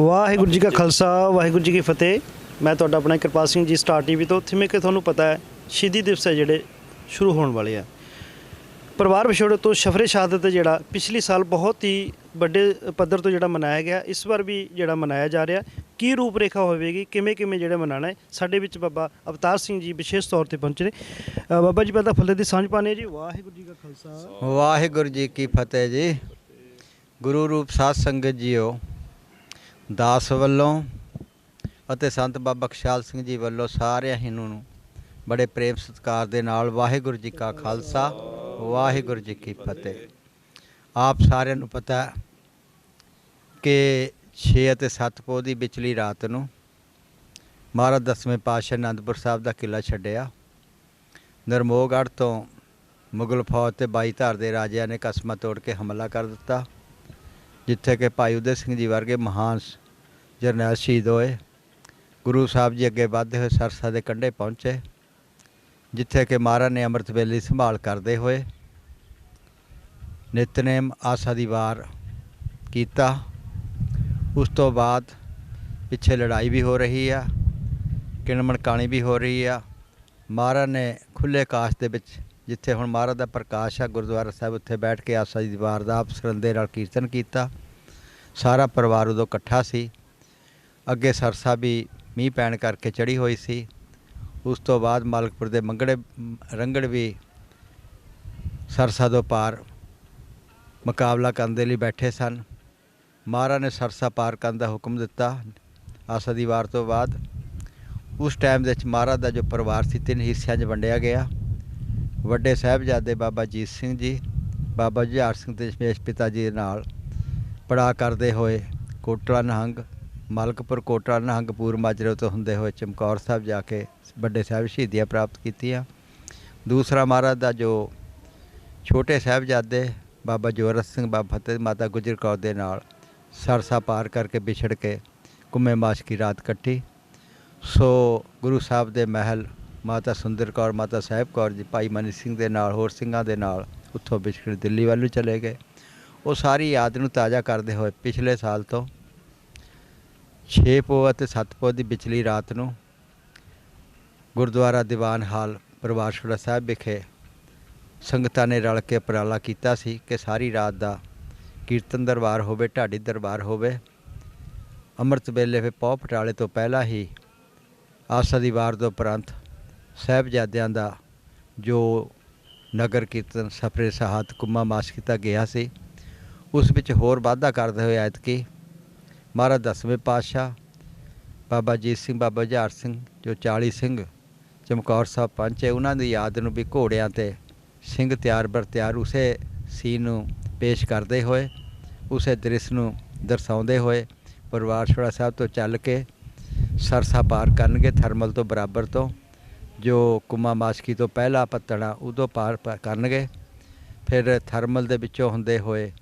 ਵਾਹਿਗੁਰੂ ਜੀ ਕਾ ਖਾਲਸਾ ਵਾਹਿਗੁਰੂ ਜੀ ਕੀ ਫਤਿਹ। ਮੈਂ ਤੁਹਾਡਾ ਆਪਣਾ ਕਿਰਪਾਲ ਸਿੰਘ ਜੀ ਸਟਾਰ ਟੀਵੀ ਤੋਂ। ਜਿਵੇਂ ਕਿ ਤੁਹਾਨੂੰ ਪਤਾ ਹੈ ਸ਼ਹੀਦੀ ਦਿਵਸ ਹੈ ਜਿਹੜੇ ਸ਼ੁਰੂ ਹੋਣ ਵਾਲੇ ਆ। ਪਰਿਵਾਰ ਵਿਛੋੜੇ ਤੋਂ ਸ਼ਫਰੇ ਸ਼ਹਾਦਤ ਜਿਹੜਾ ਪਿਛਲੇ ਸਾਲ ਬਹੁਤ ਹੀ ਵੱਡੇ ਪੱਧਰ ਤੋਂ ਜਿਹੜਾ ਮਨਾਇਆ ਗਿਆ ਇਸ ਵਾਰ ਵੀ ਜਿਹੜਾ ਮਨਾਇਆ ਜਾ ਰਿਹਾ। ਕੀ ਰੂਪ ਰੇਖਾ ਹੋਵੇਗੀ ਕਿਵੇਂ ਕਿਵੇਂ ਜਿਹੜਾ ਮਨਾਣਾ ਹੈ ਸਾਡੇ ਵਿੱਚ ਬਾਬਾ ਅਵਤਾਰ ਸਿੰਘ ਜੀ ਵਿਸ਼ੇਸ਼ ਤੌਰ ਤੇ ਪਹੁੰਚੇ ਨੇ। ਅ, ਬਾਬਾ ਜੀ ਪਹਿਲਾਂ ਫੁੱਲੇ ਦੀ ਸਾਂਝ ਪਾਣੇ ਜੀ। ਵਾਹਿਗੁਰੂ ਜੀ ਕਾ ਖਾਲਸਾ। ਵਾਹਿਗੁਰੂ ਜੀ ਕੀ ਫਤਿਹ ਜੀ। ਗੁਰੂ ਰੂਪ ਸਾਧ ਸੰਗਤ ਜੀਓ ਦਾਸ ਵੱਲੋਂ ਅਤੇ ਸੰਤ ਬਾਬਾ ਖਿਆਲ ਸਿੰਘ ਜੀ ਵੱਲੋਂ ਸਾਰਿਆਂ ਹੀ ਨੂੰ ਬੜੇ ਪ੍ਰੇਮ ਸਤਿਕਾਰ ਦੇ ਨਾਲ ਵਾਹਿਗੁਰੂ ਜੀ ਕਾ ਖਾਲਸਾ, ਵਾਹਿਗੁਰੂ ਜੀ ਕੀ ਫਤਿਹ। ਆਪ ਸਾਰਿਆਂ ਨੂੰ ਪਤਾ ਕਿ 6 ਅਤੇ 7 ਪੋਹ ਦੀ ਵਿਚਲੀ ਰਾਤ ਨੂੰ ਮਹਾਰਾਜ ਦਸਵੇਂ ਪਾਤਸ਼ਾਹ ਅਨੰਦਪੁਰ ਸਾਹਿਬ ਦਾ ਕਿਲਾ ਛੱਡਿਆ। ਨਰਮੋਗੜ੍ਹ ਤੋਂ ਮੁਗਲ ਫੌਜ ਤੇ ਬਾਈ ਧਾਰ ਦੇ ਰਾਜਿਆਂ ਨੇ ਕਸਮਾਂ ਤੋੜ ਕੇ ਹਮਲਾ ਕਰ ਦਿੱਤਾ। ਜਿੱਥੇ ਕਿ ਭਾਈ ਉਦੈ ਸਿੰਘ ਜੀ ਵਰਗੇ ਮਹਾਨ ਜਰਨੈਲ ਸ਼ਹੀਦ ਹੋਏ। ਗੁਰੂ ਸਾਹਿਬ ਜੀ ਅੱਗੇ ਵੱਧਦੇ ਹੋਏ, ਸਰਸਾ ਦੇ ਕੰਢੇ ਪਹੁੰਚੇ, ਜਿੱਥੇ ਕਿ ਮਹਾਰਾਜ ਨੇ ਅੰਮ੍ਰਿਤ ਵੇਲੇ ਸੰਭਾਲ ਕਰਦੇ ਹੋਏ ਨਿਤਨੇਮ ਆਸਾ ਦੀ ਵਾਰ ਕੀਤਾ। ਉਸ ਤੋਂ ਬਾਅਦ ਪਿੱਛੇ ਲੜਾਈ ਵੀ ਹੋ ਰਹੀ ਆ, ਕਿਣਮਣ ਕਾਣੀ ਵੀ ਹੋ ਰਹੀ ਆ। ਮਹਾਰਾਜ ਨੇ ਖੁੱਲੇ ਆਕਾਸ਼ ਦੇ ਵਿੱਚ ਜਿੱਥੇ ਹੁਣ ਮਹਾਰਾਜ ਦਾ ਪ੍ਰਕਾਸ਼ ਆ, ਗੁਰਦੁਆਰਾ ਸਾਹਿਬ, ਉੱਥੇ ਬੈਠ ਕੇ ਆਸਾ ਦੀ ਵਾਰ ਦਾ ਆਪ ਸਰੰਦੇ ਨਾਲ ਕੀਰਤਨ ਕੀਤਾ। ਸਾਰਾ ਪਰਿਵਾਰ ਉਦੋਂ ਇਕੱਠਾ ਸੀ। ਅੱਗੇ ਸਰਸਾ ਵੀ ਮੀਂਹ ਪੈਣ ਕਰਕੇ ਚੜੀ ਹੋਈ ਸੀ। ਉਸ ਤੋਂ ਬਾਅਦ ਮਾਲਕਪੁਰ ਦੇ ਮੰਗੜੇ, ਰੰਗੜ ਵੀ ਸਰਸਾ ਤੋਂ ਪਾਰ ਮੁਕਾਬਲਾ ਕਰਨ ਦੇ ਲਈ ਬੈਠੇ ਸਨ। ਮਹਾਰਾਜ ਨੇ ਸਰਸਾ ਪਾਰ ਕਰਨ ਦਾ ਹੁਕਮ ਦਿੱਤਾ ਆਸਾ ਦੀ ਵਾਰ ਤੋਂ ਬਾਅਦ। ਉਸ ਟਾਈਮ ਦੇ ਵਿੱਚ ਮਹਾਰਾਜ ਦਾ ਜੋ ਪਰਿਵਾਰ ਸੀ, ਤਿੰਨ ਹਿੱਸਿਆਂ 'ਚ ਵੰਡਿਆ ਗਿਆ। ਵੱਡੇ ਸਾਹਿਬਜ਼ਾਦੇ ਬਾਬਾ ਜੀਤ ਸਿੰਘ ਜੀ, ਬਾਬਾ ਜੁਝਾਰ ਸਿੰਘ ਤੇ ਦਸ਼ਮੇਸ਼ ਪਿਤਾ ਜੀ ਨਾਲ ਪੜਾ ਕਰਦੇ ਹੋਏ ਕੋਟਲਾ ਨਹੰਗ ਮਲਕਪੁਰ ਕੋਟਲਾ ਨਹੰਗ ਪੂਰ ਮਾਜਰੇ ਤੋਂ ਹੁੰਦੇ ਹੋਏ ਚਮਕੌਰ ਸਾਹਿਬ ਜਾ ਕੇ ਵੱਡੇ ਸਾਹਿਬ ਸ਼ਹੀਦੀਆਂ ਪ੍ਰਾਪਤ ਕੀਤੀਆਂ। ਦੂਸਰਾ ਮਹਾਰਾਜ ਦਾ ਜੋ ਛੋਟੇ ਸਾਹਿਬਜ਼ਾਦੇ ਬਾਬਾ ਜੋਰਤ ਸਿੰਘ, ਬਾਬਾ ਫਤਿਹ ਮਾਤਾ ਗੁਜਰ ਕੌਰ ਦੇ ਨਾਲ ਸਰਸਾ ਪਾਰ ਕਰਕੇ ਵਿਛੜ ਕੇ ਕੁੰਮੇ ਮਾਸ ਕੀ ਰਾਤ ਕੱਟੀ। ਸੋ ਗੁਰੂ ਸਾਹਿਬ ਦੇ ਮਹਿਲ ਮਾਤਾ ਸੁੰਦਰ ਕੌਰ, ਮਾਤਾ ਸਾਹਿਬ ਕੌਰ ਜੀ, ਭਾਈ ਮਨੀ ਸਿੰਘ ਦੇ ਨਾਲ, ਹੋਰ ਸਿੰਘਾਂ ਦੇ ਨਾਲ ਉੱਥੋਂ ਵਿਛੜ ਦਿੱਲੀ ਵੱਲ ਨੂੰ ਚਲੇ ਗਏ। ਉਹ ਸਾਰੀ ਯਾਦ ਨੂੰ ਤਾਜ਼ਾ ਕਰਦੇ ਹੋਏ ਪਿਛਲੇ ਸਾਲ ਤੋਂ 6 ਪੋਹ ਅਤੇ 7 ਪੋਹ ਦੀ ਵਿਚਲੀ ਰਾਤ ਨੂੰ ਗੁਰਦੁਆਰਾ ਦੀਵਾਨ ਹਾਲ ਪਰਿਵਾਰ ਸਾਹਿਬ ਵਿਖੇ ਸੰਗਤਾਂ ਨੇ ਰਲ ਕੇ ਉਪਰਾਲਾ ਕੀਤਾ ਸੀ ਕਿ ਸਾਰੀ ਰਾਤ ਦਾ ਕੀਰਤਨ ਦਰਬਾਰ ਹੋਵੇ, ਢਾਡੀ ਦਰਬਾਰ ਹੋਵੇ। ਅੰਮ੍ਰਿਤ ਵੇਲੇ ਫਿਰ ਪੌ ਪਟਾਲੇ ਤੋਂ ਪਹਿਲਾਂ ਹੀ ਆਸਾ ਦੀ ਵਾਰ ਤੋਂ ਉਪਰੰਤ ਸਾਹਿਬਜ਼ਾਦਿਆਂ ਦਾ ਜੋ ਨਗਰ ਕੀਰਤਨ ਸਫਰੇ ਸਹਾਤ ਕੁੰਮਾ ਮਾਸ ਕੀਤਾ ਗਿਆ ਸੀ, ਉਸ ਵਿੱਚ ਹੋਰ ਵਾਧਾ ਕਰਦੇ ਹੋਏ ਐਤਕੀ ਮਹਾਰਾਜ ਦਸਵੇਂ ਪਾਤਸ਼ਾਹ, ਬਾਬਾ ਜੀਤ ਸਿੰਘ, ਬਾਬਾ ਜਹਾਰ ਸਿੰਘ, ਜੋ 40 ਸਿੰਘ ਚਮਕੌਰ ਸਾਹਿਬ ਪਹੁੰਚੇ ਉਹਨਾਂ ਦੀ ਯਾਦ ਨੂੰ ਵੀ ਘੋੜਿਆਂ ਤੇ ਸਿੰਘ ਤਿਆਰ ਬਰ ਤਿਆਰ ਉਸੇ ਸੀਨ ਨੂੰ ਪੇਸ਼ ਕਰਦੇ ਹੋਏ, ਉਸੇ ਦ੍ਰਿਸ਼ ਨੂੰ ਦਰਸਾਉਂਦੇ ਹੋਏ ਪਰਿਵਾਰ ਛੋੜਾ ਸਾਹਿਬ ਤੋਂ ਚੱਲ ਕੇ ਸਰਸਾ ਪਾਰ ਕਰਨਗੇ, ਥਰਮਲ ਤੋਂ ਬਰਾਬਰ ਤੋਂ। ਜੋ ਕੁਮਾ ਮਾਸਕੀ ਤੋਂ ਪਹਿਲਾ ਪੱਤਣਾ ਉਦੋਂ ਪਾਰ ਪ- ਕਰਨਗੇ। ਫਿਰ ਥਰਮਲ ਦੇ ਵਿੱਚੋਂ ਹੁੰਦੇ ਹੋਏ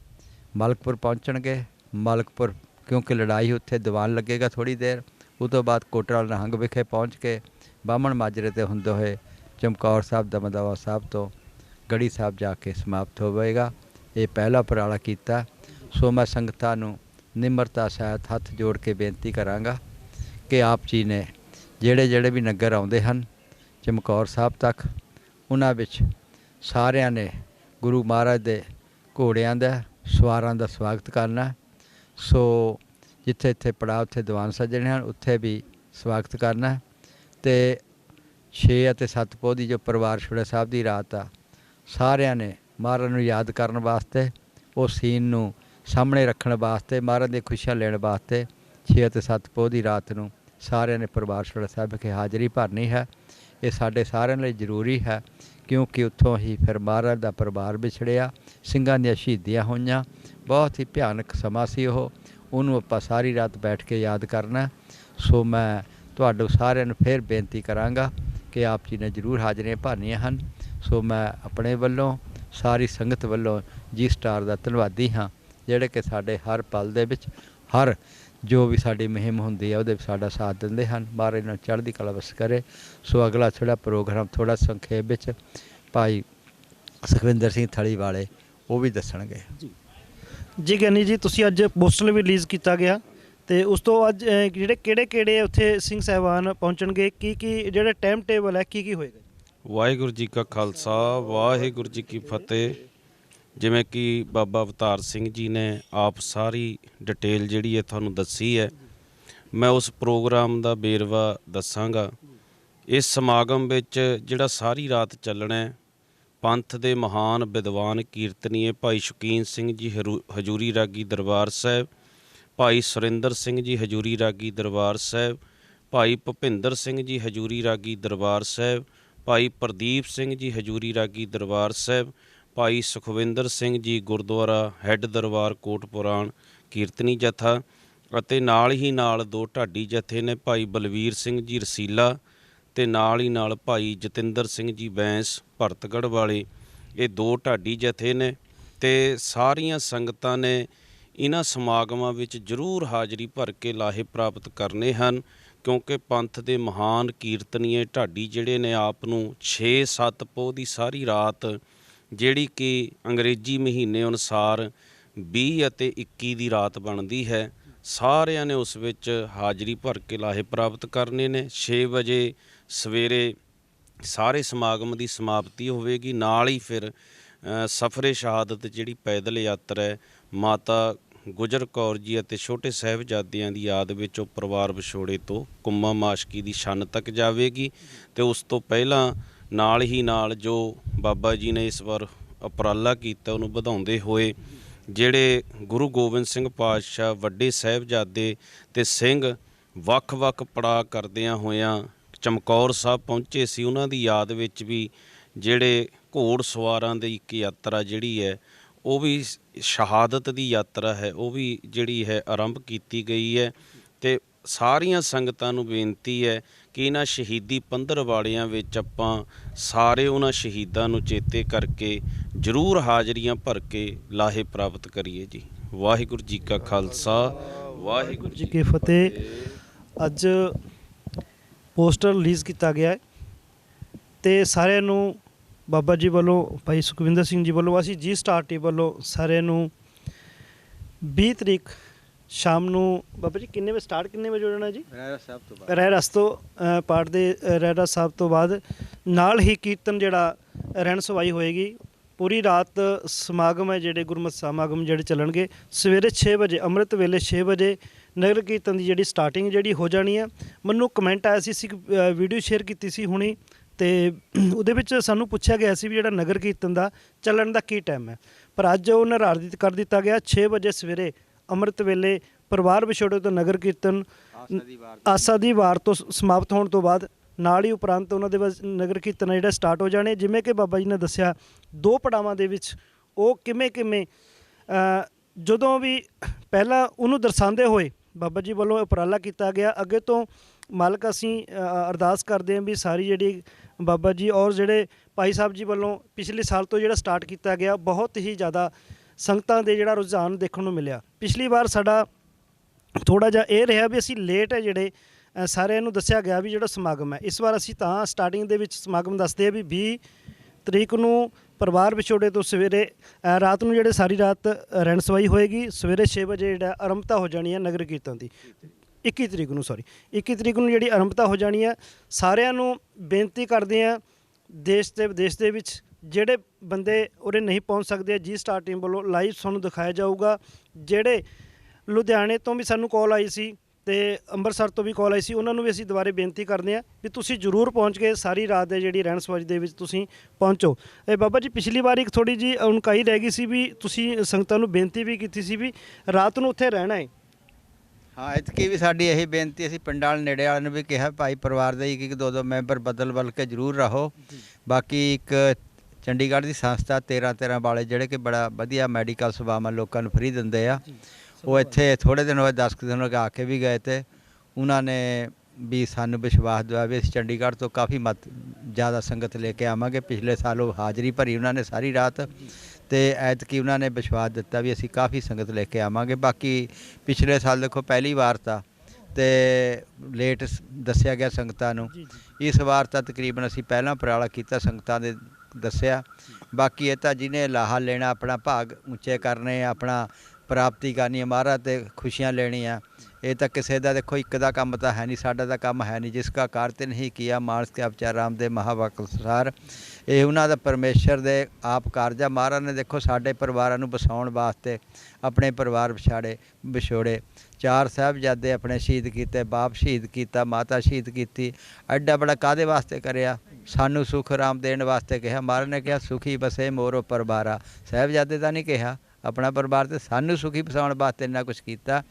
ਮਲਕਪੁਰ ਪਹੁੰਚਣਗੇ। ਮਲਕਪੁਰ, ਕਿਉਂਕਿ ਲੜਾਈ ਉੱਥੇ ਦੀਵਾਨ ਲੱਗੇਗਾ ਥੋੜੀ ਦੇਰ ਉਹ ਤੋਂ ਬਾਅਦ ਕੋਟਰਾਲ ਨਹੰਗ ਵਿਖੇ ਪਹੁੰਚ ਕੇ ਬਾਹਮਣ ਮਾਜਰੇ ਤੇ ਹੁੰਦੇ ਹੋਏ ਚਮਕੌਰ ਸਾਹਿਬ, ਦਮਦਮਾ ਸਾਹਿਬ ਤੋਂ ਗੜੀ ਸਾਹਿਬ ਜਾ ਕੇ ਸਮਾਪਤ ਹੋਵੇਗਾ। ਇਹ ਪਹਿਲਾ ਉਪਰਾਲਾ ਕੀਤਾ। ਸੋ ਮੈਂ ਸੰਗਤਾਂ ਨੂੰ ਨਿਮਰਤਾ ਸਹਿਤ ਹੱਥ ਜੋੜ ਕੇ ਬੇਨਤੀ ਕਰਾਂਗਾ ਕਿ ਆਪ ਜੀ ਨੇ ਜਿਹੜੇ ਜਿਹੜੇ ਵੀ ਨਗਰ ਆਉਂਦੇ ਹਨ ਚਮਕੌਰ ਸਾਹਿਬ ਤੱਕ, ਉਹਨਾਂ ਵਿੱਚ ਸਾਰਿਆਂ ਨੇ ਗੁਰੂ ਮਹਾਰਾਜ ਦੇ ਘੋੜਿਆਂ ਦਾ, ਸਵਾਰਾਂ ਦਾ ਸਵਾਗਤ ਕਰਨਾ ਸੋ ਜਿੱਥੇ ਇੱਥੇ ਪੜਾ ਉੱਥੇ ਦੀਵਾਨ ਸੱਜਣੇ ਹਨ, ਉੱਥੇ ਵੀ ਸਵਾਗਤ ਕਰਨਾ ਹੈ। ਤੇ 6 ਅਤੇ 7 ਪੋਹ ਦੀ ਜੋ ਪਰਿਵਾਰ ਛੋੜਾ ਸਾਹਿਬ ਦੀ ਰਾਤ ਆ, ਸਾਰਿਆਂ ਨੇ ਮਹਾਰਾਜ ਨੂੰ ਯਾਦ ਕਰਨ ਵਾਸਤੇ, ਉਹ ਸੀਨ ਨੂੰ ਸਾਹਮਣੇ ਰੱਖਣ ਵਾਸਤੇ, ਮਹਾਰਾਜ ਦੀਆਂ ਖੁਸ਼ੀਆਂ ਲੈਣ ਵਾਸਤੇ 6 ਅਤੇ 7 ਪੋਹ ਦੀ ਰਾਤ ਨੂੰ ਸਾਰਿਆਂ ਨੇ ਪਰਿਵਾਰ ਛੋੜਾ ਸਾਹਿਬ ਵਿਖੇ ਹਾਜ਼ਰੀ ਭਰਨੀ ਹੈ। ਇਹ ਸਾਡੇ ਸਾਰਿਆਂ ਲਈ ਜ਼ਰੂਰੀ ਹੈ, ਕਿਉਂਕਿ ਉੱਥੋਂ ਹੀ ਫਿਰ ਮਹਾਰਾਜ ਦਾ ਪਰਿਵਾਰ ਵਿਛੜਿਆ ਸਿੰਘਾਂ ਦੀਆਂ ਸ਼ਹੀਦੀਆਂ ਹੋਈਆਂ, ਬਹੁਤ ਹੀ ਭਿਆਨਕ ਸਮਾਂ ਸੀ ਉਹ, ਉਹਨੂੰ ਆਪਾਂ ਸਾਰੀ ਰਾਤ ਬੈਠ ਕੇ ਯਾਦ ਕਰਨਾ ਸੋ ਮੈਂ ਤੁਹਾਡੇ ਸਾਰਿਆਂ ਨੂੰ ਫਿਰ ਬੇਨਤੀ ਕਰਾਂਗਾ ਕਿ ਆਪ ਜੀ ਨੇ ਜ਼ਰੂਰ ਹਾਜ਼ਰੀਆਂ ਭਰਨੀਆਂ ਹਨ। ਸੋ ਮੈਂ ਆਪਣੇ ਵੱਲੋਂ, ਸਾਰੀ ਸੰਗਤ ਵੱਲੋਂ ਜੀ ਸਟਾਰ ਦਾ ਧੰਨਵਾਦੀ ਹਾਂ, ਜਿਹੜੇ ਕਿ ਸਾਡੇ ਹਰ ਪਲ ਦੇ ਵਿੱਚ, ਹਰ ਜੋ ਵੀ ਸਾਡੀ ਮੁਹਿੰਮ ਹੁੰਦੀ ਹੈ ਉਹਦੇ ਵਿੱਚ ਸਾਡਾ ਸਾਥ ਦਿੰਦੇ ਹਨ। ਮਹਾਰਾਜ ਨੂੰ ਚੜ੍ਹਦੀ ਕਲਾ ਵਸ ਕਰੇ। ਸੋ ਅਗਲਾ ਥੋੜਾ ਪ੍ਰੋਗਰਾਮ ਥੋੜਾ ਸੰਖੇਪ ਵਿੱਚ ਭਾਈ ਸੁਖਵਿੰਦਰ ਸਿੰਘ ਥਲੀ ਵਾਲੇ ਉਹ ਵੀ ਦੱਸਣਗੇ। ਜੀ। ਗਿਆਨੀ ਜੀ ਤੁਸੀਂ ਅੱਜ ਪੋਸਟਰ ਵੀ ਰਿਲੀਜ਼ ਕੀਤਾ ਗਿਆ ਤੇ ਉਸ ਤੋਂ ਅੱਜ ਜਿਹੜੇ ਕਿਹੜੇ ਕਿਹੜੇ ਉੱਥੇ ਸਿੰਘ ਸਾਹਿਬਾਨ ਪਹੁੰਚਣਗੇ? ਕੀ ਕੀ ਜਿਹੜਾ ਟਾਈਮ ਟੇਬਲ ਹੈ ਕੀ ਕੀ ਹੋਏਗਾ ਵਾਹਿਗੁਰੂ ਜੀ ਕਾ ਖਾਲਸਾ ਵਾਹਿਗੁਰੂ ਜੀ ਕੀ ਫਤਿਹ। ਜਿਵੇਂ ਕਿ ਬਾਬਾ ਅਵਤਾਰ ਸਿੰਘ ਜੀ ਨੇ ਆਪ ਸਾਰੀ ਡਿਟੇਲ ਜਿਹੜੀ ਹੈ ਤੁਹਾਨੂੰ ਦੱਸੀ ਹੈ। ਮੈਂ ਉਸ ਪ੍ਰੋਗਰਾਮ ਦਾ ਬੇਰਵਾ ਦੱਸਾਂਗਾ। ਇਸ ਸਮਾਗਮ ਵਿੱਚ ਜਿਹੜਾ ਸਾਰੀ ਰਾਤ ਚੱਲਣਾ ਹੈ, ਪੰਥ ਦੇ ਮਹਾਨ ਵਿਦਵਾਨ ਕੀਰਤਨੀਏ ਭਾਈ ਸ਼ੁਕੀਨ ਸਿੰਘ ਜੀ ਹਰੂ- ਹਜੂਰੀ ਰਾਗੀ ਦਰਬਾਰ ਸਾਹਿਬ, ਭਾਈ ਸੁਰਿੰਦਰ ਸਿੰਘ ਜੀ ਹਜੂਰੀ ਰਾਗੀ ਦਰਬਾਰ ਸਾਹਿਬ, ਭਾਈ ਭੁਪਿੰਦਰ ਸਿੰਘ ਜੀ ਹਜੂਰੀ ਰਾਗੀ ਦਰਬਾਰ ਸਾਹਿਬ, ਭਾਈ ਪ੍ਰਦੀਪ ਸਿੰਘ ਜੀ ਹਜੂਰੀ ਰਾਗੀ ਦਰਬਾਰ ਸਾਹਿਬ ਭਾਈ ਸੁਖਵਿੰਦਰ ਸਿੰਘ ਜੀ ਗੁਰਦੁਆਰਾ ਹੈੱਡ ਦਰਬਾਰ ਕੋਟ ਪੁਰਾਣ, ਕੀਰਤਨੀ ਜਥਾ ਅਤੇ ਨਾਲ ਹੀ ਨਾਲ ਦੋ ਢਾਡੀ ਜਥੇ ਨੇ ਭਾਈ ਬਲਵੀਰ ਸਿੰਘ ਜੀ ਰਸੀਲਾ ਤੇ ਨਾਲ ਹੀ ਨਾਲ ਭਾਈ ਜਤਿੰਦਰ ਸਿੰਘ ਜੀ ਬੈਂਸ, ਭਰਤਗੜ੍ਹ ਵਾਲੇ ਇਹ ਦੋ ਢਾਡੀ ਜਥੇ ਨੇ ਤੇ ਸਾਰੀਆਂ ਸੰਗਤਾਂ ਨੇ ਇਹਨਾਂ ਸਮਾਗਮਾਂ ਵਿੱਚ ਜ਼ਰੂਰ ਹਾਜ਼ਰੀ ਭਰ ਕੇ ਲਾਹੇ ਪ੍ਰਾਪਤ ਕਰਨੇ ਹਨ, ਕਿਉਂਕਿ ਪੰਥ ਦੇ ਮਹਾਨ ਕੀਰਤਨੀਏ ਢਾਡੀ ਜਿਹੜੇ ਨੇ ਆਪ ਨੂੰ 6-7 ਪੋਹ ਦੀ ਸਾਰੀ ਰਾਤ ਜਿਹੜੀ ਕਿ ਅੰਗਰੇਜ਼ੀ ਮਹੀਨੇ ਅਨੁਸਾਰ 20 ਅਤੇ 21 ਦੀ ਰਾਤ ਬਣਦੀ ਹੈ, ਸਾਰਿਆਂ ਨੇ ਉਸ ਵਿੱਚ ਹਾਜ਼ਰੀ ਭਰ ਕੇ ਲਾਹੇ ਪ੍ਰਾਪਤ ਕਰਨੇ ਨੇ। 6 ਵਜੇ ਸਵੇਰੇ ਸਾਰੇ ਸਮਾਗਮ ਦੀ ਸਮਾਪਤੀ ਹੋਵੇਗੀ। ਨਾਲ ਹੀ ਫਿਰ ਸਫਰੇ ਸ਼ਹਾਦਤ ਜਿਹੜੀ ਪੈਦਲ ਯਾਤਰਾ ਹੈ, ਮਾਤਾ ਗੁਜਰ ਕੌਰ ਜੀ ਅਤੇ ਛੋਟੇ ਸਾਹਿਬਜ਼ਾਦਿਆਂ ਦੀ ਯਾਦ ਵਿੱਚ ਉਹ ਪਰਿਵਾਰ ਵਿਛੋੜੇ ਤੋਂ ਕੁੰਮਾ ਮਾਸ਼ਕੀ ਦੀ ਛੰਨ ਤੱਕ ਜਾਵੇਗੀ ਤੇ ਉਸ ਤੋਂ ਪਹਿਲਾਂ ਨਾਲ ਹੀ ਨਾਲ ਜੋ ਬਾਬਾ ਜੀ ਨੇ ਇਸ ਵਾਰ ਉਪਰਾਲਾ ਕੀਤਾ, ਉਹਨੂੰ ਵਧਾਉਂਦੇ ਹੋਏ ਜਿਹੜੇ ਗੁਰੂ ਗੋਬਿੰਦ ਸਿੰਘ ਪਾਤਸ਼ਾਹ ਵੱਡੇ ਸਾਹਿਬਜ਼ਾਦੇ ਤੇ ਸਿੰਘ ਵੱਖ-ਵੱਖ ਪੜਾਅ ਕਰਦਿਆਂ ਹੋਇਆਂ ਚਮਕੌਰ ਸਾਹਿਬ ਪਹੁੰਚੇ ਸੀ, ਉਹਨਾਂ ਦੀ ਯਾਦ ਵਿੱਚ ਵੀ ਜਿਹੜੇ ਘੋੜ ਸਵਾਰਾਂ ਦੀ ਇੱਕ ਯਾਤਰਾ ਜਿਹੜੀ ਹੈ, ਉਹ ਵੀ ਸ਼ਹਾਦਤ ਦੀ ਯਾਤਰਾ ਹੈ, ਉਹ ਵੀ ਜਿਹੜੀ ਹੈ ਆਰੰਭ ਕੀਤੀ ਗਈ ਹੈ ਤੇ ਸਾਰੀਆਂ ਸੰਗਤਾਂ ਨੂੰ ਬੇਨਤੀ ਹੈ ਕਿ ਇਹਨਾਂ ਸ਼ਹੀਦੀ ਪੰਧਰ ਵਾਲਿਆਂ ਵਿੱਚ ਆਪਾਂ ਸਾਰੇ ਉਹਨਾਂ ਸ਼ਹੀਦਾਂ ਨੂੰ ਚੇਤੇ ਕਰਕੇ ਜ਼ਰੂਰ ਹਾਜ਼ਰੀਆਂ ਭਰ ਕੇ ਲਾਹੇ ਪ੍ਰਾਪਤ ਕਰੀਏ ਜੀ। ਵਾਹਿਗੁਰੂ ਜੀ ਕਾ ਖਾਲਸਾ, ਵਾਹਿਗੁਰੂ ਜੀ ਕੀ ਫਤਿਹ। ਅੱਜ ਪੋਸਟਰ ਰਿਲੀਜ਼ ਕੀਤਾ ਗਿਆ ਹੈ ਤੇ ਸਾਰਿਆਂ ਨੂੰ ਬਾਬਾ ਜੀ ਵੱਲੋਂ, ਭਾਈ ਸੁਖਵਿੰਦਰ ਸਿੰਘ ਜੀ ਵੱਲੋਂ, ਅਸੀਂ ਜੀ ਸਟਾਰ ਟੀ ਵੱਲੋਂ ਸਾਰਿਆਂ ਨੂੰ 20 ਤਰੀਕ ਸ਼ਾਮ ਨੂੰ ਬਾਬਾ ਜੀ ਕਿੰਨੇ ਵਜੇ ਸਟਾਰਟ ਕਿੰਨੇ ਵਜੇ ਹੋ ਜਾਣਾ ਜੀ? ਰਹਿਰਾ ਸਾਹਿਬ ਤੋਂ ਰਹਿਰਾਸ ਤੋਂ ਅ, ਪਾਠ ਦੇ ਅ, ਰਹਿਰਾਸ ਸਾਹਿਬ ਤੋਂ ਬਾਅਦ ਨਾਲ ਹੀ ਕੀਰਤਨ ਜਿਹੜਾ ਰਹਿਣ ਸਵਾਈ ਹੋਏਗੀ। ਪੂਰੀ ਰਾਤ ਸਮਾਗਮ ਹੈ ਜਿਹੜੇ ਗੁਰਮਤਿ ਸਮਾਗਮ ਜਿਹੜੇ ਚੱਲਣਗੇ। ਸਵੇਰੇ 6 ਵਜੇ ਅੰਮ੍ਰਿਤ ਵੇਲੇ 6 ਵਜੇ ਨਗਰ ਕੀਰਤਨ ਦੀ ਜਿਹੜੀ ਸਟਾਰਟਿੰਗ ਜਿਹੜੀ ਹੋ ਜਾਣੀ ਹੈ। ਮੈਨੂੰ ਕਮੈਂਟ ਆਇਆ ਸੀ ਸੀ ਵੀਡੀਓ ਸ਼ੇਅਰ ਕੀਤੀ ਸੀ ਹੁਣੀ ਤੇ ਉਹਦੇ ਵਿੱਚ ਸਾਨੂੰ ਪੁੱਛਿਆ ਗਿਆ ਸੀ ਵੀ ਜਿਹੜਾ ਨਗਰ ਕੀਰਤਨ ਦਾ ਚੱਲਣ ਦਾ ਕੀ ਟਾਈਮ ਹੈ। ਪਰ ਅੱਜ ਉਹ ਨਿਰਧਾਰਿਤ ਕਰ ਦਿੱਤਾ ਗਿਆ 6 ਵਜੇ ਸਵੇਰੇ ਅੰਮ੍ਰਿਤ ਵੇਲੇ ਪਰਿਵਾਰ ਵਿਛੋੜੇ ਤੋਂ ਨਗਰ ਕੀਰਤਨ ਆਸਾ ਦੀ ਵਾਰ ਤੋਂ। ਸਮਾਪਤ ਹੋਣ ਤੋਂ ਬਾਅਦ ਨਾਲ ਹੀ ਉਪਰੰਤ ਉਹਨਾਂ ਦੇ ਨਗਰ ਕੀਰਤਨ ਜਿਹੜਾ ਸਟਾਰਟ ਹੋ ਜਾਣੇ। ਜਿਵੇਂ ਕਿ ਬਾਬਾ ਜੀ ਨੇ ਦੱਸਿਆ ਦੋ ਪੜਾਵਾਂ ਦੇ ਵਿੱਚ ਉਹ ਕਿਵੇਂ ਕਿਵੇਂ ਜਦੋਂ ਵੀ ਪਹਿਲਾਂ ਉਹਨੂੰ ਦਰਸਾਉਂਦੇ ਹੋਏ ਬਾਬਾ ਜੀ ਵੱਲੋਂ ਉਪਰਾਲਾ ਕੀਤਾ ਗਿਆ। ਅੱਗੇ ਤੋਂ ਮਾਲਕ ਅਸੀਂ ਅਰਦਾਸ ਕਰਦੇ ਹਾਂ ਵੀ ਸਾਰੀ ਜਿਹੜੀ ਬਾਬਾ ਜੀ ਔਰ ਜਿਹੜੇ ਭਾਈ ਸਾਹਿਬ ਜੀ ਵੱਲੋਂ ਪਿਛਲੇ ਸਾਲ ਤੋਂ ਜਿਹੜਾ ਸਟਾਰਟ ਕੀਤਾ ਗਿਆ ਬਹੁਤ ਹੀ ਜ਼ਿਆਦਾ ਸੰਗਤਾਂ ਦੇ ਜਿਹੜਾ ਰੁਝਾਨ ਦੇਖਣ ਨੂੰ ਮਿਲਿਆ। ਪਿਛਲੀ ਵਾਰ ਸਾਡਾ ਥੋੜਾ ਜਿਹਾ ਇਹ ਰਿਹਾ ਵੀ ਅਸੀਂ ਲੇਟ ਹੈ ਜਿਹੜੇ ਸਾਰਿਆਂ ਨੂੰ ਦੱਸਿਆ ਗਿਆ ਵੀ ਜਿਹੜਾ ਸਮਾਗਮ ਹੈ। ਇਸ ਵਾਰ ਅਸੀਂ ਤਾਂ ਸਟਾਰਟਿੰਗ ਦੇ ਵਿੱਚ ਸਮਾਗਮ ਦੱਸਦੇ ਆ ਵੀ 20 ਤਰੀਕ ਨੂੰ ਪਰਿਵਾਰ ਵਿਛੋੜੇ ਤੋਂ ਸਵੇਰੇ ਰਾਤ ਨੂੰ ਜਿਹੜੇ ਸਾਰੀ ਰਾਤ ਰਹਿਣ ਸਵਾਈ ਹੋਏਗੀ, ਸਵੇਰੇ 6 ਵਜੇ ਜਿਹੜਾ ਆਰੰਭਤਾ ਹੋ ਜਾਣੀ ਹੈ ਨਗਰ ਕੀਰਤਨ ਦੀ। 21 ਤਰੀਕ ਨੂੰ ਸੌਰੀ 21 ਤਰੀਕ ਨੂੰ ਜਿਹੜੀ ਆਰੰਭਤਾ ਹੋ ਜਾਣੀ ਹੈ, ਸਾਰਿਆਂ ਨੂੰ ਬੇਨਤੀ ਕਰਦੇ ਆ ਦੇਸ਼ ਤੇ ਵਿਦੇਸ਼ ਦੇ ਵਿੱਚ ਜਿਹੜੇ ਬੰਦੇ ਉਰੇ ਨਹੀਂ ਪਹੁੰਚ ਸਕਦੇ ਜੀ ਸਟਾਰ ਟੀਮ ਵੱਲੋਂ ਲਾਈਵ ਤੁਹਾਨੂੰ ਦਿਖਾਇਆ ਜਾਊਗਾ। ਜਿਹੜੇ ਲੁਧਿਆਣੇ ਤੋਂ ਵੀ ਸਾਨੂੰ ਕਾਲ ਆਈ ਸੀ ਤੇ ਅੰਮ੍ਰਿਤਸਰ ਤੋਂ ਵੀ ਕਾਲ ਆਈ ਸੀ ਉਹਨਾਂ ਨੂੰ ਵੀ ਅਸੀਂ ਦੁਬਾਰੇ ਬੇਨਤੀ ਕਰਦੇ ਹਾਂ ਵੀ ਤੁਸੀਂ ਜਰੂਰ ਪਹੁੰਚ ਕੇ ਸਾਰੀ ਰਾਤ ਦੇ ਜਿਹੜੀ ਰਹਿਣ ਸਵਾਰੀ ਦੇ ਵਿੱਚ ਤੁਸੀਂ ਪਹੁੰਚੋ। ਇਹ ਬਾਬਾ ਜੀ ਪਿਛਲੀ ਵਾਰ ਇੱਕ ਥੋੜੀ ਜੀ ਉਨਕਾਈ ਰਹਿ ਗਈ ਸੀ ਵੀ ਤੁਸੀਂ ਸੰਗਤਾਂ ਨੂੰ ਬੇਨਤੀ ਵੀ ਕੀਤੀ ਸੀ ਵੀ ਰਾਤ ਨੂੰ ਉੱਥੇ ਰਹਿਣਾ ਹੈ। ਹਾਂ ਇਤਕੀ ਵੀ ਸਾਡੀ ਇਹੀ ਬੇਨਤੀ ਅਸੀਂ ਪਿੰਡਾਂ ਵਾਲੇ ਨੇੜੇ ਵਾਲਿਆਂ ਨੂੰ ਵੀ ਕਿਹਾ ਭਾਈ ਪਰਿਵਾਰ ਦੇ ਇੱਕ ਇੱਕ ਦੋ ਦੋ ਮੈਂਬਰ ਬਦਲ ਬਦਲ ਕੇ ਜ਼ਰੂਰ ਰਹੋ। ਬਾਕੀ ਇੱਕ ਚੰਡੀਗੜ੍ਹ ਦੀ ਸੰਸਥਾ 13 13 ਵਾਲੇ ਜਿਹੜੇ ਕਿ ਬੜਾ ਵਧੀਆ ਮੈਡੀਕਲ ਸੇਵਾਵਾਂ ਲੋਕਾਂ ਨੂੰ ਫ੍ਰੀ ਦਿੰਦੇ ਆ। ਉਹ ਇੱਥੇ ਥੋੜੇ ਦਿਨ ਹੋਏ 10 ਕੁ ਦਿਨ ਹੋ ਗਏ ਆ ਕੇ ਵੀ ਗਏ ਤੇ ਉਹਨਾਂ ਨੇ ਵੀ ਸਾਨੂੰ ਵਿਸ਼ਵਾਸ ਦਿਵਾਇਆ ਵੀ ਅਸੀਂ ਚੰਡੀਗੜ੍ਹ ਤੋਂ ਕਾਫੀ ਮਤ ਜ਼ਿਆਦਾ ਸੰਗਤ ਲੈ ਕੇ ਆਵਾਂਗੇ। ਪਿਛਲੇ ਸਾਲ ਉਹ ਹਾਜ਼ਰੀ ਭਰੀ ਉਹਨਾਂ ਨੇ ਸਾਰੀ ਰਾਤ ਤੇ ਐਤਕੀ ਉਹਨਾਂ ਨੇ ਵਿਸ਼ਵਾਸ ਦਿੱਤਾ ਵੀ ਅਸੀਂ ਕਾਫੀ ਸੰਗਤ ਲੈ ਕੇ ਆਵਾਂਗੇ। ਬਾਕੀ ਪਿਛਲੇ ਸਾਲ ਦੇਖੋ ਪਹਿਲੀ ਵਾਰ ਤਾਂ ਤੇ ਲੇਟ ਦੱਸਿਆ ਗਿਆ ਸੰਗਤਾਂ ਨੂੰ। ਇਸ ਵਾਰ ਤਾਂ ਤਕਰੀਬਨ ਅਸੀਂ ਪਹਿਲਾਂ ਉਪਰਾਲਾ ਕੀਤਾ ਸੰਗਤਾਂ ਦੇ ਦੱਸਿਆ। ਬਾਕੀ ਇਹ ਤਾਂ ਜਿਹਨੇ ਲਾਹਾ ਲੈਣਾ, ਆਪਣਾ ਭਾਗ ਉੱਚੇ ਕਰਨੇ, ਆਪਣਾ ਪ੍ਰਾਪਤੀ ਕਰਨੀ ਹੈ ਮਹਾਰਾਜ ਤੇ ਖੁਸ਼ੀਆਂ ਲੈਣੀਆਂ। ਇਹ ਤਾਂ ਕਿਸੇ ਦਾ ਦੇਖੋ, ਇੱਕ ਦਾ ਕੰਮ ਤਾਂ ਹੈ ਨਹੀਂ, ਸਾਡਾ ਤਾਂ ਕੰਮ ਹੈ ਨਹੀਂ। ਜਿਸ ਕਾ ਕਾਰਤ ਨਹੀਂ ਕੀਆ, ਮਾਨਸ ਕੇ ਅਵਚਾਰ ਰਾਮ ਦੇ ਮਹਾਵਕਸਾਰ ਇਹ ਉਹਨਾਂ ਦਾ ਪਰਮੇਸ਼ਰ ਦੇ ਆਪ ਕਾਰਜਾ ਮਹਾਰਾਜ ਨੇ ਦੇਖੋ, ਸਾਡੇ ਪਰਿਵਾਰਾਂ ਨੂੰ ਬਸਾਉਣ ਵਾਸਤੇ ਆਪਣੇ ਪਰਿਵਾਰ ਵਿਛਾੜੇ, ਵਿਛੋੜੇ। ਚਾਰ ਸਾਹਿਬਜ਼ਾਦੇ ਆਪਣੇ ਸ਼ਹੀਦ ਕੀਤੇ, ਬਾਪ ਸ਼ਹੀਦ ਕੀਤਾ, ਮਾਤਾ ਸ਼ਹੀਦ ਕੀਤੀ। ਐਡਾ ਬੜਾ ਕਾਦੇ ਵਾਸਤੇ ਕਰਿਆ? ਸਾਨੂੰ ਸੁਖ ਆਰਾਮ ਦੇਣ ਵਾਸਤੇ ਕਿਹਾ। ਮਹਾਰਾਜ ਨੇ ਕਿਹਾ, ਸੁਖੀ ਬਸੇ ਮੋਰੋ ਪਰਿਵਾਰਾ ਸਾਹਿਬਜ਼ਾਦੇ ਤਾਂ ਨਹੀਂ ਕਿਹਾ, ਆਪਣਾ ਪਰਿਵਾਰ ਤੇ ਸਾਨੂੰ ਸੁਖੀ ਬਸਾਉਣ ਵਾਸਤੇ ਇੰਨਾ ਕੁਝ ਕੀਤਾ।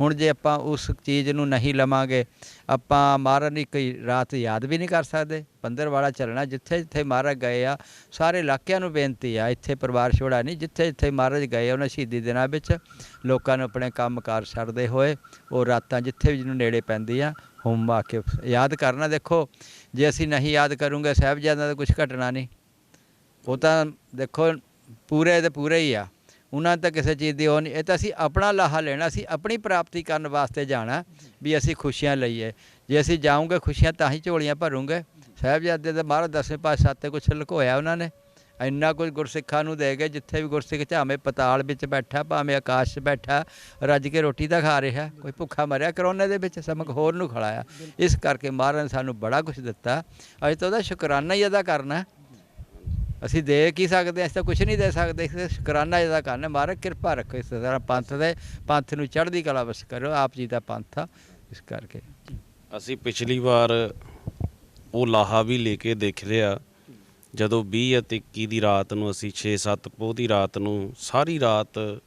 ਹੁਣ ਜੇ ਆਪਾਂ ਉਸ ਚੀਜ਼ ਨੂੰ ਨਹੀਂ ਲਵਾਂਗੇ, ਆਪਾਂ ਮਹਾਰਾਜ ਦੀ ਕੋਈ ਰਾਤ ਯਾਦ ਵੀ ਨਹੀਂ ਕਰ ਸਕਦੇ। ਪੰਦਰ ਵਾਲਾ ਚੱਲਣਾ, ਜਿੱਥੇ ਜਿੱਥੇ ਮਹਾਰਾਜ ਗਏ ਆ, ਸਾਰੇ ਇਲਾਕਿਆਂ ਨੂੰ ਬੇਨਤੀ ਆ, ਇੱਥੇ ਪਰਿਵਾਰ ਛੋੜਾ ਨਹੀਂ, ਜਿੱਥੇ ਜਿੱਥੇ ਮਹਾਰਾਜ ਗਏ ਉਹਨਾਂ ਸ਼ਹੀਦੀ ਦਿਨਾਂ ਵਿੱਚ ਲੋਕਾਂ ਨੂੰ ਆਪਣੇ ਕੰਮਕਾਰ ਛੱਡਦੇ ਹੋਏ, ਉਹ ਰਾਤਾਂ ਜਿੱਥੇ ਵੀ ਜਿਹਨੂੰ ਨੇੜੇ ਪੈਂਦੀਆਂ ਹੋਮ ਆ ਕੇ ਯਾਦ ਕਰਨਾ ਦੇਖੋ। ਜੇ ਅਸੀਂ ਨਹੀਂ ਯਾਦ ਕਰੂੰਗੇ, ਸਾਹਿਬਜ਼ਾਦਿਆਂ ਦਾ ਕੁਝ ਘਟਣਾ ਨਹੀਂ। ਉਹ ਤਾਂ ਦੇਖੋ, ਪੂਰੇ ਦੇ ਪੂਰੇ ਹੀ ਆ। ਉਹਨਾਂ ਤਾਂ ਕਿਸੇ ਚੀਜ਼ ਦੀ ਉਹ ਨਹੀਂ। ਇਹ ਤਾਂ ਅਸੀਂ ਆਪਣਾ ਲਾਹਾ ਲੈਣਾ, ਅਸੀਂ ਆਪਣੀ ਪ੍ਰਾਪਤੀ ਕਰਨ ਵਾਸਤੇ ਜਾਣਾ ਵੀ ਅਸੀਂ ਖੁਸ਼ੀਆਂ ਲਈਏ। ਜੇ ਅਸੀਂ ਜਾਊਂਗੇ ਖੁਸ਼ੀਆਂ ਤਾਂ ਹੀ ਝੋਲੀਆਂ ਭਰੂੰਗੇ। ਸਾਹਿਬਜ਼ਾਦੇ ਦੇ ਮਹਾਰਾਜ ਦਸਵੇਂ ਪਾਤਸ਼ਾਹ ਤੇ ਕੁਝ ਲੁਕੋਇਆ ਉਹਨਾਂ ਨੇ। ਇੰਨਾ ਕੁਝ ਗੁਰਸਿੱਖਾਂ ਨੂੰ ਦੇ ਗਏ ਜਿੱਥੇ ਵੀ ਗੁਰਸਿੱਖ ਭਾਵੇਂ ਪਤਾਲ ਵਿੱਚ ਬੈਠਾ, ਭਾਵੇਂ ਆਕਾਸ਼ 'ਚ ਬੈਠਾ, ਰੱਜ ਕੇ ਰੋਟੀ ਤਾਂ ਖਾ ਰਿਹਾ, ਕੋਈ ਭੁੱਖਾ ਮਰਿਆ, ਕਰੋਨੇ ਦੇ ਵਿੱਚ ਸਮਕ ਹੋਰ ਨੂੰ ਖਿਲਾਇਆ। ਇਸ ਕਰਕੇ ਮਹਾਰਾਜ ਨੇ ਸਾਨੂੰ ਬੜਾ ਕੁਝ ਦਿੱਤਾ। ਅੱਜ ਤਾਂ ਉਹਦਾ ਸ਼ੁਕਰਾਨਾ ਹੀ ਅਦਾ ਕਰਨਾ। ਅਸੀਂ ਦੇ ਕੀ ਸਕਦੇ ਹਾਂ? ਅਸੀਂ ਤਾਂ ਕੁਝ ਨਹੀਂ ਦੇ ਸਕਦੇ। ਸ਼ੁਕਰਾਨਾ ਜਿਹਦਾ ਕਰਨਾ। ਮਹਾਰਾਜ, ਕਿਰਪਾ ਰੱਖੋ ਇਸ ਤਰ੍ਹਾਂ ਪੰਥ ਦੇ। ਪੰਥ ਨੂੰ ਚੜ੍ਹਦੀ ਕਲਾ ਵਸ ਕਰੋ ਆਪ ਜੀ ਦਾ ਪੰਥ ਆ। ਇਸ ਕਰਕੇ। ਅਸੀਂ ਪਿਛਲੀ ਵਾਰ ਉਹ ਲਾਹਾ ਵੀ ਲੈ ਕੇ ਦੇਖ ਲਿਆ। ਜਦੋਂ 20 ਅਤੇ 21 ਦੀ ਰਾਤ ਨੂੰ ਅਸੀਂ 6-7 ਪੋਹ ਦੀ ਰਾਤ ਨੂੰ ਸਾਰੀ ਰਾਤ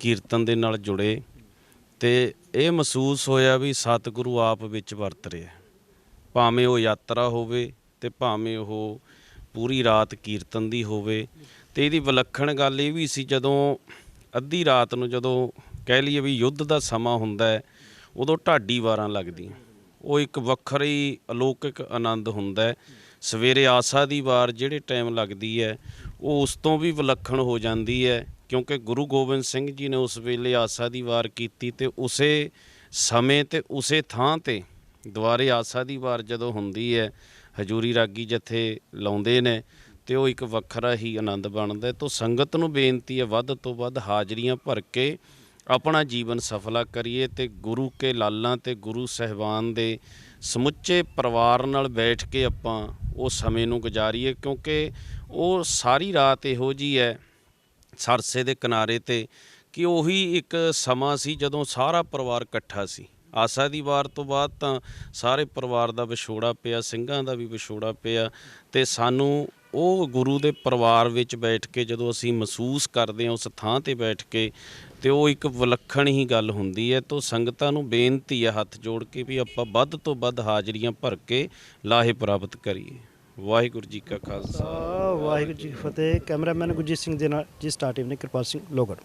ਕੀਰਤਨ ਦੇ ਨਾਲ ਜੁੜੇ ਤੇ ਇਹ ਮਹਿਸੂਸ ਹੋਇਆ ਵੀ ਸਤਿਗੁਰੂ ਆਪ ਵਿੱਚ ਵਰਤ ਰਿਹਾ। ਭਾਵੇਂ ਉਹ ਯਾਤਰਾ ਹੋਵੇ ਤੇ ਭਾਵੇਂ ਉਹ ਪੂਰੀ ਰਾਤ ਕੀਰਤਨ ਦੀ ਹੋਵੇ। ਤੇ ਇਹਦੀ ਵਿਲੱਖਣ ਗੱਲ ਇਹ ਵੀ ਸੀ ਜਦੋਂ ਅੱਧੀ ਰਾਤ ਨੂੰ ਜਦੋਂ ਕਹਿ ਲਈਏ ਵੀ ਯੁੱਧ ਦਾ ਸਮਾਂ ਹੁੰਦਾ ਹੈ, ਉਦੋਂ ਢਾਡੀ ਵਾਰਾਂ ਲੱਗਦੀਆਂ। ਉਹ ਇੱਕ ਵੱਖਰੀ ਅਲੌਕਿਕ ਆਨੰਦ ਹੁੰਦਾ ਹੈ। ਸਵੇਰੇ ਆਸਾ ਦੀ ਵਾਰ ਜਿਹੜੇ ਟਾਈਮ ਲੱਗਦੀ ਹੈ, ਉਹ ਉਸ ਤੋਂ ਵੀ ਵਿਲੱਖਣ ਹੋ ਜਾਂਦੀ ਹੈ, ਕਿਉਂਕਿ ਗੁਰੂ ਗੋਬਿੰਦ ਸਿੰਘ ਜੀ ਨੇ ਉਸ ਵੇਲੇ ਆਸਾ ਦੀ ਵਾਰ ਕੀਤੀ ਤੇ ਉਸੇ ਸਮੇਂ ਤੇ ਉਸੇ ਥਾਂ ਤੇ ਦੁਆਰੇ ਆਸਾ ਦੀ ਵਾਰ ਜਦੋਂ ਹੁੰਦੀ ਹੈ ਹਜੂਰੀ ਰਾਗੀ ਜਥੇ ਲਾਉਂਦੇ ਨੇ ਤੇ ਉਹ ਇੱਕ ਵੱਖਰਾ ਹੀ ਆਨੰਦ ਬਣਦਾ ਹੈ। ਤੋਂ ਸੰਗਤ ਨੂੰ ਬੇਨਤੀ ਹੈ ਵੱਧ ਤੋਂ ਵੱਧ ਹਾਜ਼ਰੀਆਂ ਭਰ ਕੇ ਆਪਣਾ ਜੀਵਨ ਸਫਲਾ ਕਰੀਏ ਤੇ ਗੁਰੂ ਕੇ ਲਾਲਾਂ ਤੇ ਗੁਰੂ ਸਹਿਬਾਨ ਦੇ ਸਮੁੱਚੇ ਪਰਿਵਾਰ ਨਾਲ ਬੈਠ ਕੇ ਆਪਾਂ ਉਹ ਸਮੇਂ ਨੂੰ ਗੁਜ਼ਾਰੀਏ ਕਿਉਂਕਿ ਉਹ ਸਾਰੀ ਰਾਤ ਇਹੋ ਜੀ ਹੈ ਸਰਸੇ ਦੇ ਕਿਨਾਰੇ ਤੇ ਕਿ ਉਹੀ ਇੱਕ ਸਮਾਂ ਸੀ ਜਦੋਂ ਸਾਰਾ ਪਰਿਵਾਰ ਇਕੱਠਾ ਸੀ ਆਸਾ ਦੀ ਵਾਰ ਤੋਂ ਬਾਅਦ ਤਾਂ ਸਾਰੇ ਪਰਿਵਾਰ ਦਾ ਵਿਛੋੜਾ ਪਿਆ, ਸਿੰਘਾਂ ਦਾ ਵੀ ਵਿਛੋੜਾ ਪਿਆ ਤੇ ਸਾਨੂੰ ਉਹ ਗੁਰੂ ਦੇ ਪਰਿਵਾਰ ਵਿੱਚ ਬੈਠ ਕੇ ਜਦੋਂ ਅਸੀਂ ਮਹਿਸੂਸ ਕਰਦੇ ਹਾਂ ਉਸ ਥਾਂ ਤੇ ਬੈਠ ਕੇ ਤੇ ਉਹ ਇੱਕ ਵਿਲੱਖਣ ਹੀ ਗੱਲ ਹੁੰਦੀ ਹੈ ਤੋਂ ਸੰਗਤਾਂ ਨੂੰ ਬੇਨਤੀ ਹੈ ਹੱਥ ਜੋੜ ਕੇ ਵੀ ਆਪਾਂ ਵੱਧ ਤੋਂ ਵੱਧ ਹਾਜ਼ਰੀਆਂ ਭਰ ਕੇ ਲਾਹੇ ਪ੍ਰਾਪਤ ਕਰੀਏ। ਵਾਹਿਗੁਰੂ ਜੀ ਕਾ ਖਾਲਸਾ। ਵਾਹਿਗੁਰੂ ਜੀ ਕੀ ਫਤਿਹ। ਕੈਮਰਾਮੈਨ ਗੁਰਜੀਤ ਸਿੰਘ ਦੇ ਨਾਲ ਜੀ ਸਟਾਰਟਿਵ ਨੇ ਕਿਰਪਾਲ ਸਿੰਘ ਲੋਗੜ।